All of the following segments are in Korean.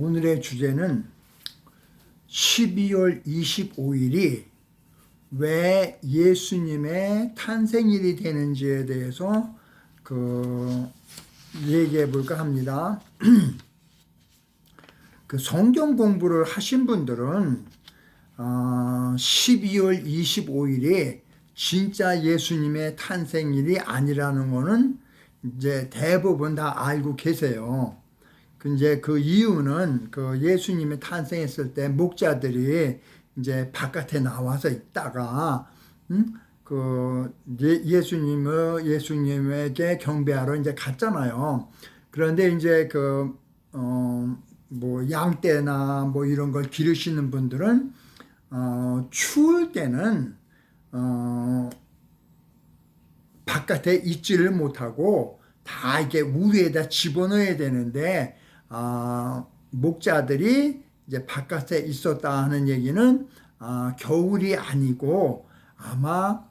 오늘의 주제는 12월 25일이 왜 예수님의 탄생일이 되는지에 대해서 그 얘기해 볼까 합니다. 그 성경 공부를 하신 분들은 어, 12월 25일이 진짜 예수님의 탄생일이 아니라는 거는 이제 대부분 다 알고 계세요. 그 이제 그 이유는 그 예수님이 탄생했을 때 목자들이 이제 바깥에 나와서 있다가 음? 그 예- 예수님을 예수님에게 경배하러 이제 갔잖아요. 그런데 이제 그 어 뭐 양떼나 뭐 이런 걸 기르시는 분들은 어 추울 때는 어 바깥에 있지를 못하고 다 이게 우리에다 집어넣어야 되는데 아, 목자들이 이제 바깥에 있었다 하는 얘기는 아, 겨울이 아니고 아마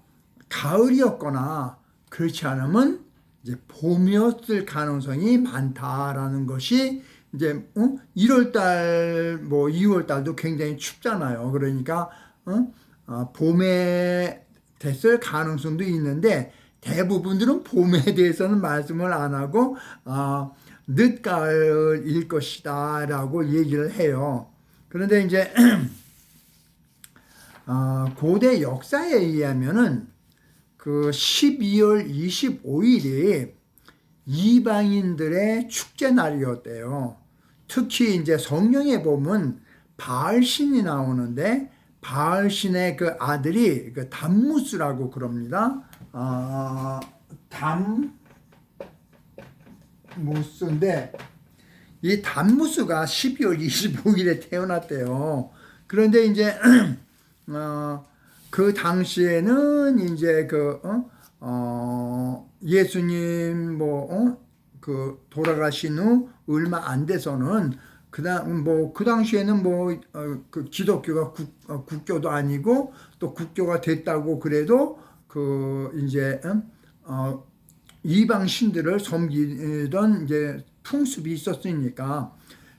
가을이었거나 그렇지 않으면 이제 봄이었을 가능성이 많다라는 것이 이제 어? 1월 달, 뭐 2월 달도 굉장히 춥잖아요. 그러니까 어? 아, 봄에 됐을 가능성도 있는데 대부분들은 봄에 대해서는 말씀을 안 하고 아, 늦가을일 것이다 라고 얘기를 해요. 그런데 이제 아, 고대 역사에 의하면은 그 12월 25일이 이방인들의 축제 날이었대요. 특히 이제 성경에 보면 바알신이 나오는데 바알신의 그 아들이 그 담무스라고 그럽니다. 아, 담 무스인데 이 담무스가 12월 25일에 태어났대요. 그런데 이제 어, 그 당시에는 이제 그 어, 어, 예수님 뭐 어? 그 돌아가신 후 얼마 안 돼서는 그다음 뭐그 당시에는 뭐그 기독교가 국, 어, 국교도 아니고 또 국교가 됐다고 그래도 그 이제 어, 어, 이방 신들을 섬기던 이제 풍습이 있었으니까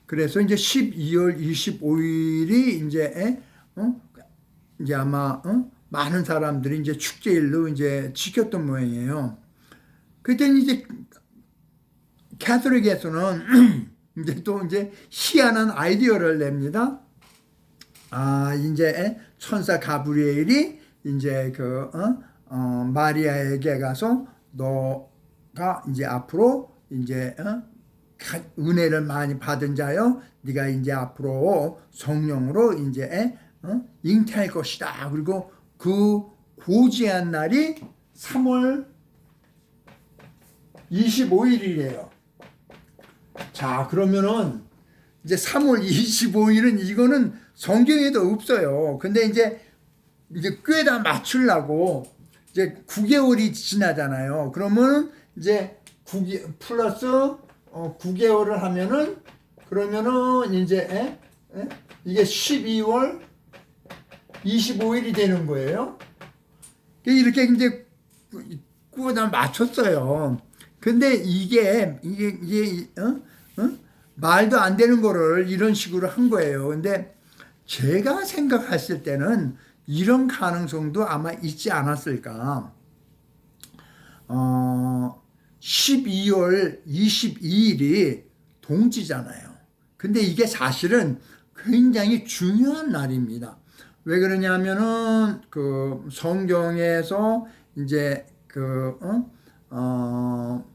그래서 이제 12월 25일이 이제 어? 이제 아마 어? 많은 사람들이 이제 축제일로 이제 지켰던 모양이에요. 그때 이제 캐톨릭에서는 이제 또 이제 희한한 아이디어를 냅니다. 아 이제 천사 가브리엘이 이제 그 어? 어, 마리아에게 가서 너 가 이제 앞으로 이제 어? 가- 은혜를 많이 받은 자여 네가 이제 앞으로 성령으로 이제 어? 잉태할 것이다. 그리고 그 고지한 날이 3월 25일이래요. 자, 그러면은 이제 3월 25일은 이거는 성경에도 없어요. 근데 이제 이제 꿰다 맞추려고 이제 9개월이 지나잖아요. 그러면 이제 9개 플러스 어, 9개월을 하면은 그러면은 이제 에? 에? 이게 12월 25일이 되는 거예요. 이렇게 이제 꾸다 맞췄어요. 근데 이게 이게 이게 어? 어? 말도 안 되는 거를 이런 식으로 한 거예요. 근데 제가 생각했을 때는 이런 가능성도 아마 있지 않았을까. 어, 12월 22일이 동지잖아요. 근데 이게 사실은 굉장히 중요한 날입니다. 왜 그러냐면은 그 성경에서 이제 그 어, 어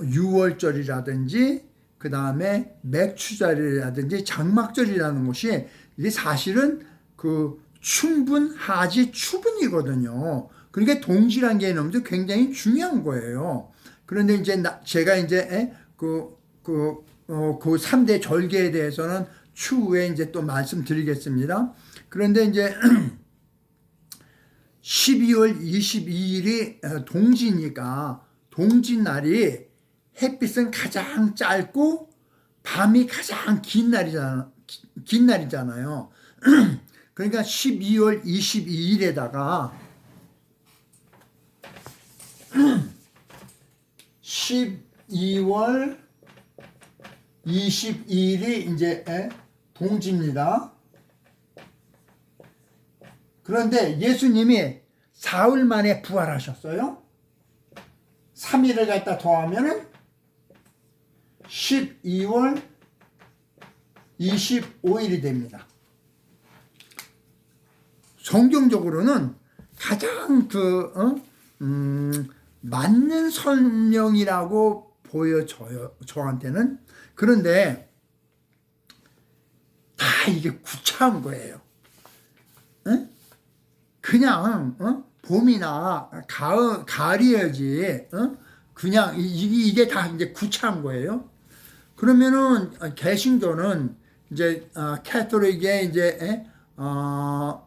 6월절이라든지 그 다음에 맥추절이라든지 장막절이라는 것이 이게 사실은 그 충분하지 추분이거든요. 그러니까 동지란 개념도 굉장히 중요한 거예요. 그런데 이제 나, 제가 이제 에? 그, 그, 어, 그 3대 절개에 대해서는 추후에 이제 또 말씀드리겠습니다. 그런데 이제 12월 22일이 동지니까 동지 날이 햇빛은 가장 짧고 밤이 가장 긴 날이잖아, 긴 날이잖아요. 그러니까 12월 22일에다가 12월 22일이 이제 에, 동지입니다. 그런데 예수님이 사흘 만에 부활하셨어요. 3일을 갖다 더하면은 12월 25일이 됩니다. 성경적으로는 가장 그 어? 음, 맞는 설명이라고 보여져요 저한테는 그런데 다 이게 구차한 거예요. 응? 그냥 어? 봄이나 가을 가을이어야지 어? 그냥 이- 이- 이게 다 이제 구차한 거예요. 그러면은 개신교는 이제 어, 캐톨릭의 이제 에? 어,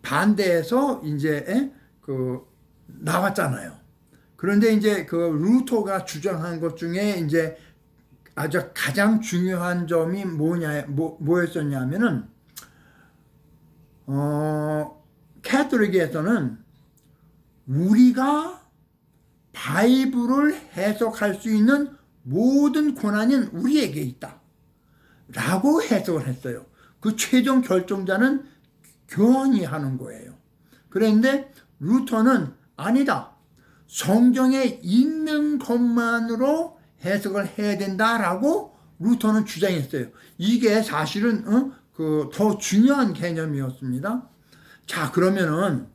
반대해서 이제 에? 그 나왔잖아요. 그런데 이제 그 루터가 주장한 것 중에 이제 아주 가장 중요한 점이 뭐냐 뭐, 뭐였었냐면은 어 캐톨릭에서는 우리가 바이블을 해석할 수 있는 모든 권한은 우리에게 있다. 라고 해석을 했어요. 그 최종 결정자는 교황이 하는 거예요. 그런데 루터는 아니다. 성경에 있는 것만으로 해석을 해야 된다라고 루터는 주장했어요. 이게 사실은 어? 그더 중요한 개념이었습니다. 자 그러면은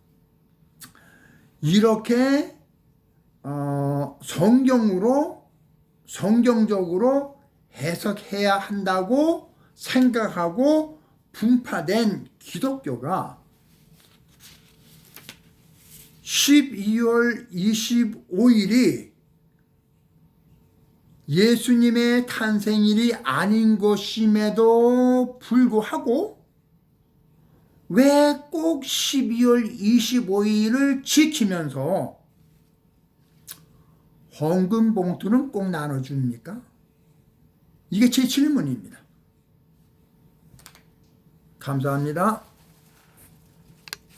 이렇게 어, 성경으로 성경적으로 해석해야 한다고 생각하고 분파된 기독교가 12월 25일이 예수님의 탄생일이 아닌 것임에도 불구하고 왜 꼭 12월 25일을 지키면서 헌금 봉투는 꼭 나눠줍니까? 이게 제 질문입니다. 감사합니다.